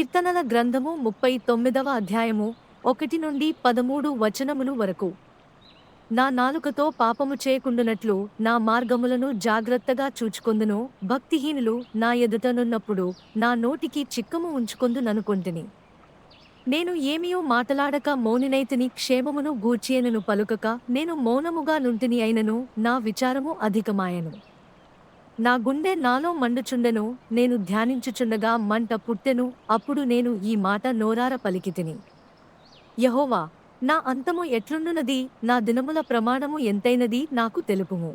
కీర్తనల గ్రంథము ముప్పై తొమ్మిదవ అధ్యాయము ఒకటి నుండి పదమూడు వచనములు వరకు. నా నాలుకతో పాపము చేయకుండునట్లు నా మార్గములను జాగ్రత్తగా చూచుకొందును భక్తిహీనులు నా ఎదుటనున్నప్పుడు నా నోటికి చిక్కము ఉంచుకొందుననుకుంటుని నేను ఏమియో మాటలాడక మౌనినైతిని క్షేమమును గూర్చియనను పలుకక నేను మౌనముగా నుంటిని అయినను నా విచారము అధికమాయను. నా గుండె నాలో మండుచుండెను నేను ధ్యానించుచుండగా మంట పుట్టెను అప్పుడు నేను ఈ మాట నోరార పలికితిని. యహోవా నా అంతము ఎట్లుండునది? నా దినముల ప్రమాణము ఎంతైనది నాకు తెలుపుము.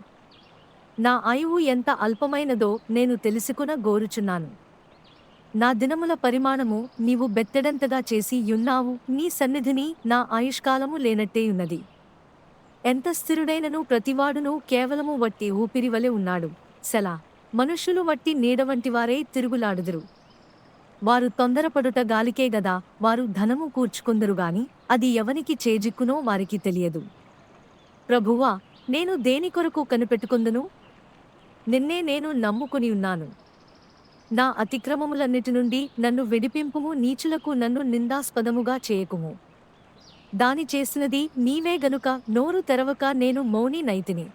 నా ఆయువు ఎంత అల్పమైనదో నేను తెలుసుకున గోరుచున్నాను. నా దినముల పరిమాణము నీవు బెత్తెడంతగా చేసి యున్నావు నీ సన్నిధిని నా ఆయుష్కాలము లేనట్టేయున్నది ఎంత స్థిరుడైనను ప్రతివాడును కేవలము వట్టి ఊపిరివలె ఉన్నాడు. సెలా మనుష్యులు వట్టి నీడ వంటివారే తిరుగులాడుదురు. వారు తొందరపడుట గాలికే గదా వారు ధనము కూర్చుకుందరు గాని అది ఎవనికి చేజిక్కునో వారికి తెలియదు. ప్రభువా నేను దేని కొరకు కనిపెట్టుకుందును? నిన్నే నేను నమ్ముకుని ఉన్నాను. నా అతిక్రమములన్నిటి నుండి నన్ను విడిపింపుము నీచులకు నన్ను నిందాస్పదముగా చేయకుము. దాని చేసినది నీవే గనుక నోరు తెరవక నేను మౌని నైతిని.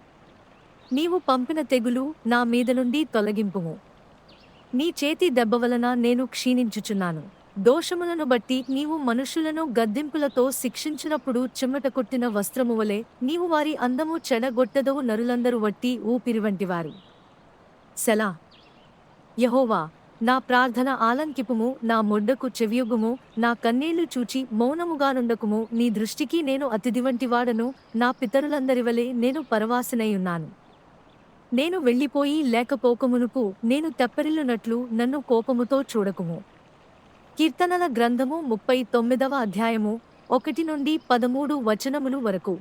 నీవు పంపిన తెగులు నా మీద నుండి తొలగింపుము. నీ చేతి దెబ్బ వలన నేను క్షీణించుచున్నాను. దోషములను బట్టి నీవు మనుషులను గద్దింపులతో శిక్షించినప్పుడు చిమ్మట కొట్టిన వస్త్రము వలె నీవు వారి అందము చెడగొట్టదవు నరులందరూ వట్టి ఊపిరి వంటివారు సెలా. యహోవా నా ప్రార్థన ఆలంకిపుము నా మొడ్డకు చెవియుగుము నా కన్నీళ్ళు చూచి మౌనముగానుండకుము నీ దృష్టికి నేను అతిథి వంటివాడను నా పితరులందరి వలె నేను పరవాసినయున్నాను నేను వెళ్ళిపోయి లేకపోకమునుపు నేను తెప్పరిల్లునట్లు నన్ను కోపముతో చూడకుము. కీర్తనల గ్రంథము ముప్పై తొమ్మిదవ అధ్యాయము ఒకటి నుండి పదమూడు వచనములు వరకు.